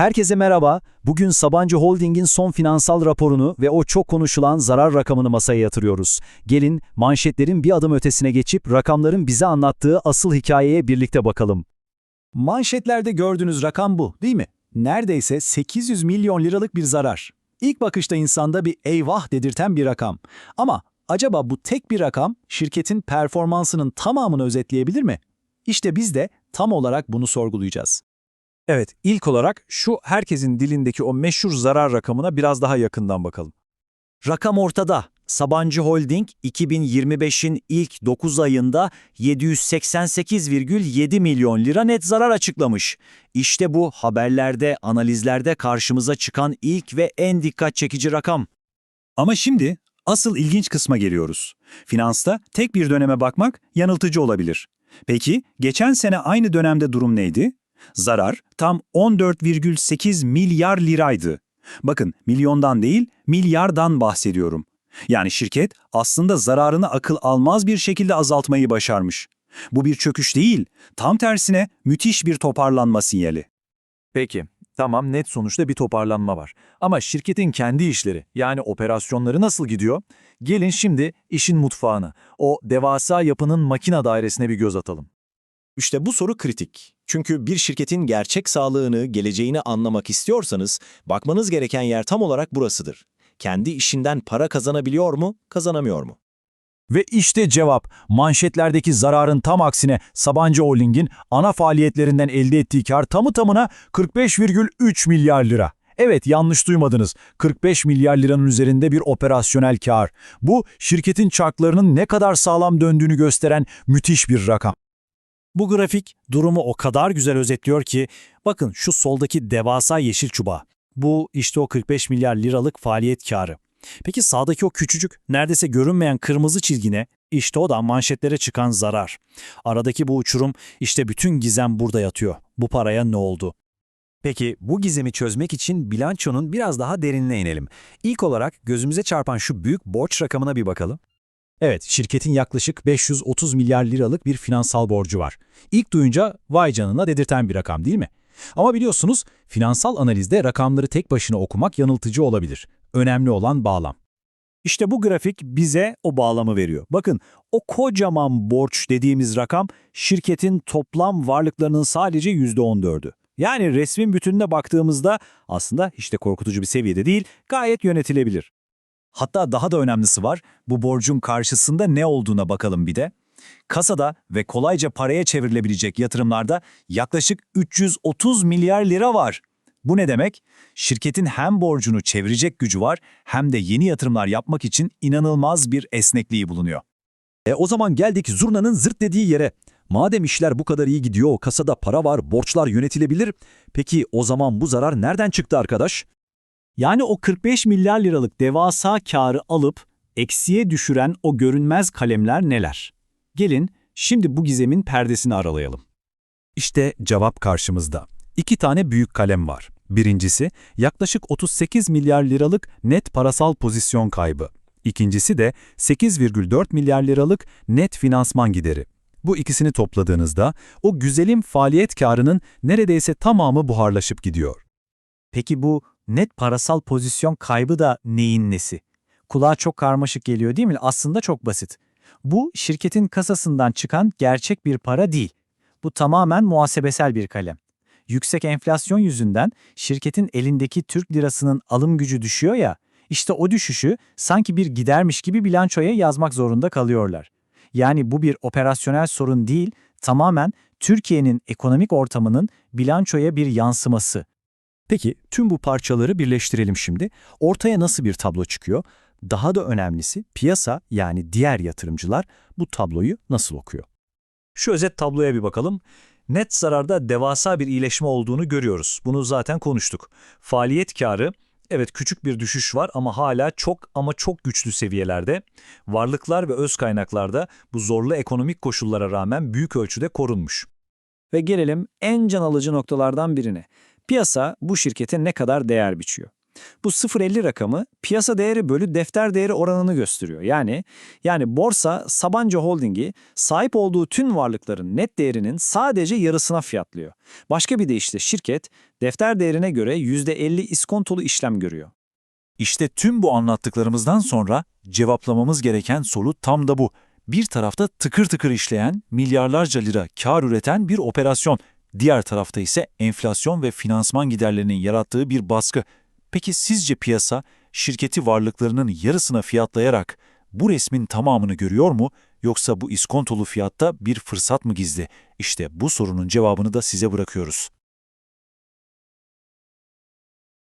Herkese merhaba. Bugün Sabancı Holding'in son finansal raporunu ve o çok konuşulan zarar rakamını masaya yatırıyoruz. Gelin manşetlerin bir adım ötesine geçip rakamların bize anlattığı asıl hikayeye birlikte bakalım. Manşetlerde gördüğünüz rakam bu, değil mi? Neredeyse 800 milyon liralık bir zarar. İlk bakışta insanda bir eyvah dedirten bir rakam. Ama acaba bu tek bir rakam şirketin performansının tamamını özetleyebilir mi? İşte biz de tam olarak bunu sorgulayacağız. Evet, ilk olarak şu herkesin dilindeki o meşhur zarar rakamına biraz daha yakından bakalım. Rakam ortada. Sabancı Holding 2025'in ilk 9 ayında 788,7 milyon lira net zarar açıklamış. İşte bu haberlerde, analizlerde karşımıza çıkan ilk ve en dikkat çekici rakam. Ama şimdi asıl ilginç kısma geliyoruz. Finansta tek bir döneme bakmak yanıltıcı olabilir. Peki geçen sene aynı dönemde durum neydi? Zarar tam 14,8 milyar liraydı. Bakın milyondan değil milyardan bahsediyorum. Yani şirket aslında zararını akıl almaz bir şekilde azaltmayı başarmış. Bu bir çöküş değil, tam tersine müthiş bir toparlanma sinyali. Peki, tamam net sonuçta bir toparlanma var. Ama şirketin kendi işleri yani operasyonları nasıl gidiyor? Gelin şimdi işin mutfağına, o devasa yapının makina dairesine bir göz atalım. İşte bu soru kritik. Çünkü bir şirketin gerçek sağlığını, geleceğini anlamak istiyorsanız bakmanız gereken yer tam olarak burasıdır. Kendi işinden para kazanabiliyor mu, kazanamıyor mu? Ve işte cevap, manşetlerdeki zararın tam aksine Sabancı Holding'in ana faaliyetlerinden elde ettiği kar tamı tamına 45,3 milyar lira. Evet yanlış duymadınız. 45 milyar liranın üzerinde bir operasyonel kar. Bu şirketin çarklarının ne kadar sağlam döndüğünü gösteren müthiş bir rakam. Bu grafik durumu o kadar güzel özetliyor ki bakın şu soldaki devasa yeşil çubuğa. Bu işte o 45 milyar liralık faaliyet karı. Peki sağdaki o küçücük, neredeyse görünmeyen kırmızı çizgine, işte o da manşetlere çıkan zarar. Aradaki bu uçurum, işte bütün gizem burada yatıyor. Bu paraya ne oldu? Peki bu gizemi çözmek için bilançonun biraz daha derinine inelim. İlk olarak gözümüze çarpan şu büyük borç rakamına bir bakalım. Evet, şirketin yaklaşık 530 milyar liralık bir finansal borcu var. İlk duyunca vay canına dedirten bir rakam değil mi? Ama biliyorsunuz finansal analizde rakamları tek başına okumak yanıltıcı olabilir. Önemli olan bağlam. İşte bu grafik bize o bağlamı veriyor. Bakın o kocaman borç dediğimiz rakam şirketin toplam varlıklarının sadece %14'ü. Yani resmin bütününe baktığımızda aslında hiç de korkutucu bir seviyede değil, gayet yönetilebilir. Hatta daha da önemlisi var, bu borcun karşısında ne olduğuna bakalım bir de. Kasada ve kolayca paraya çevrilebilecek yatırımlarda yaklaşık 330 milyar lira var. Bu ne demek? Şirketin hem borcunu çevirecek gücü var hem de yeni yatırımlar yapmak için inanılmaz bir esnekliği bulunuyor. E o zaman geldik zurnanın zırt dediği yere. Madem işler bu kadar iyi gidiyor, kasada para var, borçlar yönetilebilir. Peki o zaman bu zarar nereden çıktı arkadaş? Yani o 45 milyar liralık devasa karı alıp eksiye düşüren o görünmez kalemler neler? Gelin şimdi bu gizemin perdesini aralayalım. İşte cevap karşımızda. İki tane büyük kalem var. Birincisi yaklaşık 38 milyar liralık net parasal pozisyon kaybı. İkincisi de 8,4 milyar liralık net finansman gideri. Bu ikisini topladığınızda o güzelim faaliyet karının neredeyse tamamı buharlaşıp gidiyor. Peki bu net parasal pozisyon kaybı da neyin nesi? Kulağa çok karmaşık geliyor değil mi? Aslında çok basit. Bu şirketin kasasından çıkan gerçek bir para değil. Bu tamamen muhasebesel bir kalem. Yüksek enflasyon yüzünden şirketin elindeki Türk lirasının alım gücü düşüyor ya, işte o düşüşü sanki bir gidermiş gibi bilançoya yazmak zorunda kalıyorlar. Yani bu bir operasyonel sorun değil, tamamen Türkiye'nin ekonomik ortamının bilançoya bir yansıması. Peki tüm bu parçaları birleştirelim şimdi. Ortaya nasıl bir tablo çıkıyor? Daha da önemlisi piyasa yani diğer yatırımcılar bu tabloyu nasıl okuyor? Şu özet tabloya bir bakalım. Net zararda devasa bir iyileşme olduğunu görüyoruz. Bunu zaten konuştuk. Faaliyet karı, evet küçük bir düşüş var ama hala çok ama çok güçlü seviyelerde. Varlıklar ve öz kaynaklarda bu zorlu ekonomik koşullara rağmen büyük ölçüde korunmuş. Ve gelelim en can alıcı noktalardan birine. Piyasa bu şirkete ne kadar değer biçiyor? Bu 0.50 rakamı piyasa değeri bölü defter değeri oranını gösteriyor. Yani yani borsa Sabancı Holding'i sahip olduğu tüm varlıkların net değerinin sadece yarısına fiyatlıyor. Başka bir deyişle şirket defter değerine göre %50 iskontolu işlem görüyor. İşte tüm bu anlattıklarımızdan sonra cevaplamamız gereken soru tam da bu. Bir tarafta tıkır tıkır işleyen, milyarlarca lira kar üreten bir operasyon. Diğer tarafta ise enflasyon ve finansman giderlerinin yarattığı bir baskı. Peki sizce piyasa şirketi varlıklarının yarısına fiyatlayarak bu resmin tamamını görüyor mu yoksa bu iskontolu fiyatta bir fırsat mı gizli? İşte bu sorunun cevabını da size bırakıyoruz.